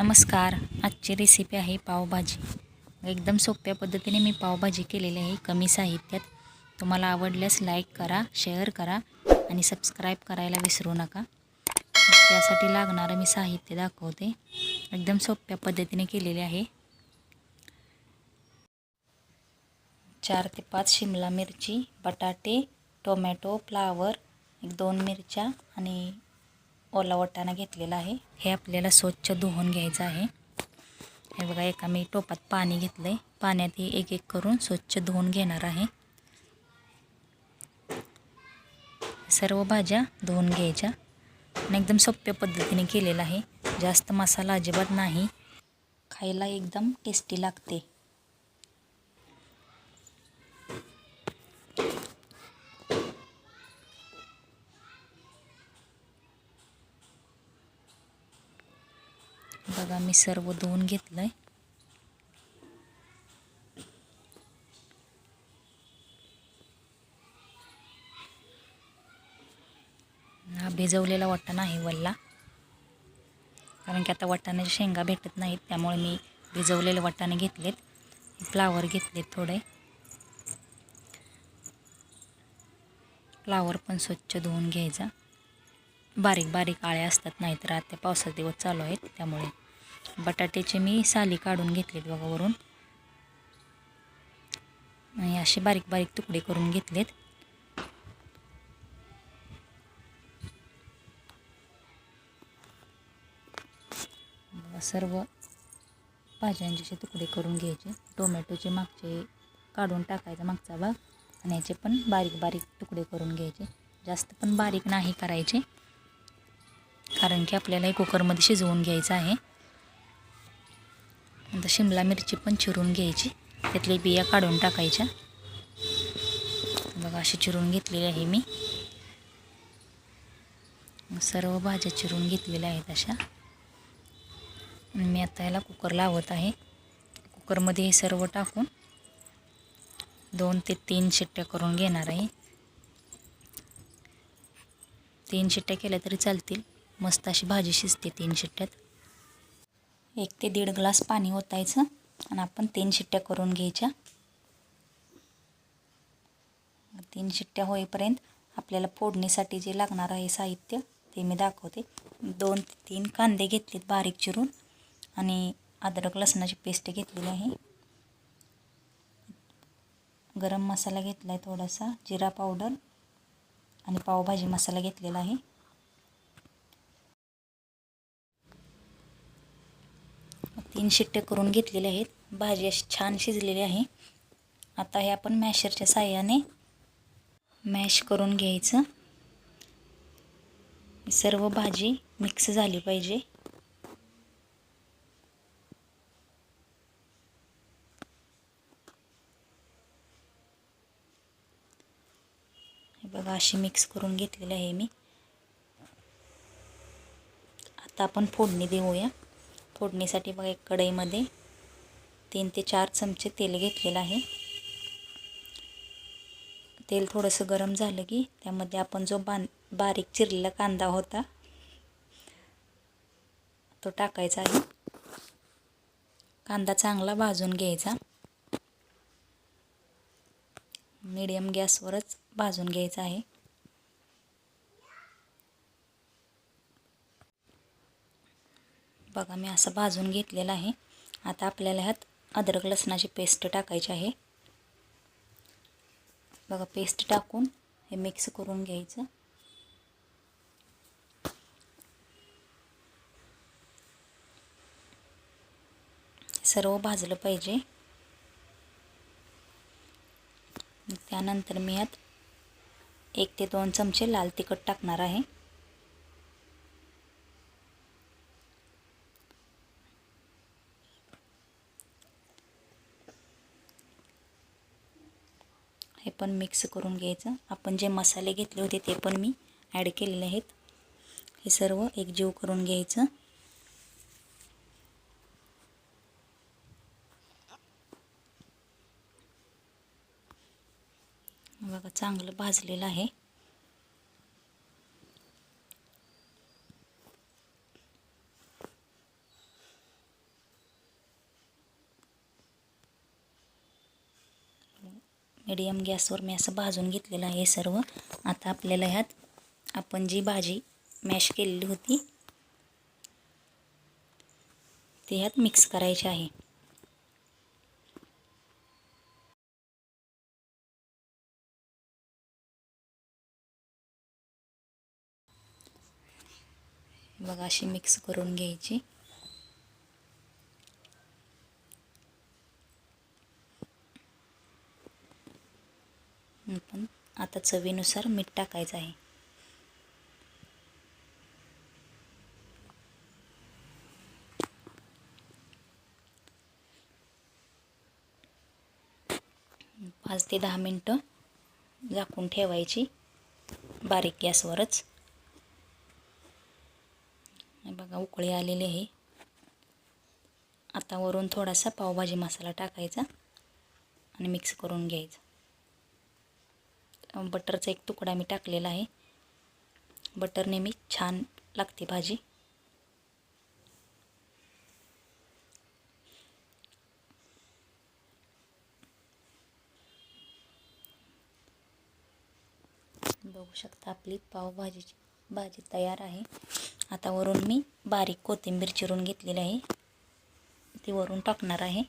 नमस्कार. आजची रेसिपी आहे पावभाजी. एकदम सोप्या पद्धतीने मी पावभाजी केलेली आहे. कमी साहित्यात. तुम्हाला आवडल्यास लाईक करा शेअर करा आणि सबस्क्राईब करायला विसरू नका. त्यासाठी लागणारं मी साहित्य दाखवते. एकदम सोप्या पद्धतीने केलेले आहे. चार ते पाच शिमला मिरची बटाटे टोमॅटो फ्लावर एक दोन मिरच्या आणि ओला वाटाणा घेतलेला आहे. हे आपल्याला स्वच्छ धुवून घ्यायचं आहे. हे बघा एका मी टोपात पाणी घेतलं आहे पाण्यात हे एक एक करून स्वच्छ धुवून घेणार आहे. सर्व भाज्या धुवून घ्यायच्या. आणि एकदम सोप्या पद्धतीने केलेलं आहे. जास्त मसाला अजिबात नाही. खायला एकदम टेस्टी लागते. बघा मी सर्व धुवून घेतलं आहे हा भिजवलेला वाटाणा आहे वल्ला. कारण की आता वाटाण्याच्या शेंगा भेटत नाहीत त्यामुळे मी भिजवलेले वाटाणे घेतलेत. फ्लावर घेतलेत थोडे. फ्लावर पण स्वच्छ धुवून घ्यायचा. बारीक बारीक आळे असतात नाहीतर आता पावसाचे दिवस चालू आहेत त्यामुळे. बटाट्याचे मी साली काढून घेतलेत बघा वरून. आणि असे बारीक बारीक तुकडे करून घेतलेत. सर्व भाज्यांचे तुकडे करून घ्यायचे. टोमॅटोचे मागचे काढून टाकायचा मागचा भाग. आणि याचे पण बारीक बारीक तुकडे करून घ्यायचे. जास्त पण बारीक नाही करायचे. कारण की आपल्याला हे कुकरमध्ये शिजवून घ्यायचं आहे. शिमला मिरची पण चिरून घ्यायची. त्यातले बिया काढून टाकायच्या. बघा अशी चिरून घेतलेली आहे मी. सर्व भाज्या चिरून घेतलेल्या आहेत अशा. मी आता याला कुकर लावत आहे. कुकरमध्ये हे सर्व टाकून दोन ते तीन शिट्ट्या करून घेणार आहे. तीन शिट्ट्या केल्या तरी चालतील. मस्त अशी भाजी शिजते तीन शिट्ट्यात. एक ते दीड ग्लास पाणी ओतायचं आणि आपण तीन शिट्ट्या करून घ्यायच्या. तीन शिट्ट्या होईपर्यंत आपल्याला फोडणीसाठी जे लागणार आहे साहित्य ते मी दाखवते. दोन ते तीन कांदे घेतलेत बारीक चिरून आणि अद्रक लसणाची पेस्ट घेतलेली आहे. गरम मसाला घेतला आहे थोडासा जिरा पावडर आणि पावभाजी मसाला घेतलेला आहे. तीन शिट्टे करून घेतलेले आहेत. भाजी अशी छान शिजलेली आहे. आता हे आपण मॅशरच्या साह्याने मॅश करून घ्यायचं. सर्व भाजी मिक्स झाली पाहिजे. बघा अशी मिक्स करून घेतलेली आहे मी. आता आपण फोडणी देऊया. फोडणीसाठी बघा एक कढईमध्ये तीन ते चार चमचे तेल घेतलेलं आहे. तेल थोडंसं गरम झालं की त्यामध्ये आपण जो बां बारीक चिरलेला कांदा होता तो टाकायचा आहे. कांदा चांगला भाजून घ्यायचा. मीडियम गॅसवरच भाजून घ्यायचा आहे. बघा मी असं भाजून घेतलेलं आहे. आता आपल्याला ह्यात अद्रक लसणाची पेस्ट टाकायची आहे. बघा पेस्ट टाकून हे मिक्स करून घ्यायचं. सर्व भाजलं पाहिजे. त्यानंतर मी यात एक ते दोन चमचे लाल तिखट टाकणार आहे. हे पण मिक्स करून घ्यायचं. आपण जे मसाले घेतले होते ते पण मी ॲड केलेले आहेत. हे सर्व एकजीव करून घ्यायचं. बघा चांगलं भाजलेलं आहे. मिडियम गॅसवर मी असं भाजून घेतलेलं आहे सर्व. आता आपल्याला ह्यात आपण जी भाजी मॅश केलेली होती ते ह्यात मिक्स करायचे आहे. बघा अशी मिक्स करून घ्यायची पण आता चवीनुसार मीठ टाकायचं आहे. पाच ते दहा मिनटं झाकून ठेवायची बारीक गॅसवरच. बघा उकळी आलेली आहे. आता वरून थोडासा पावभाजी मसाला टाकायचा आणि मिक्स करून घ्यायचा. बटरचा एक तुकडा मी टाकलेला आहे. बटर नेहमी छान लागते भाजी. बघू शकता आपली पावभाजीची भाजी तयार आहे. आता वरून मी बारीक कोथिंबीर चिरून घेतलेली आहे. ती वरून टाकणार आहे.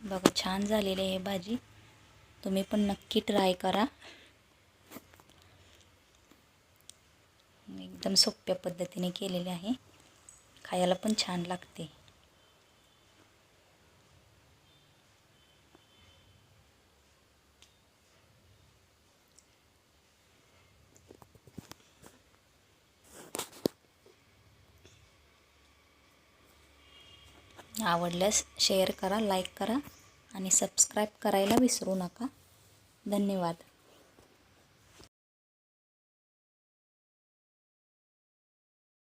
बघा छान झालेली आहे भाजी. तुम्ही पण नक्की ट्राय करा. एकदम सोप्या पद्धतीने केलेले आहे. खायला पण छान लागते. आवडल्यास शेअर करा लाईक करा आणि सबस्क्राईब करायला विसरू नका. धन्यवाद.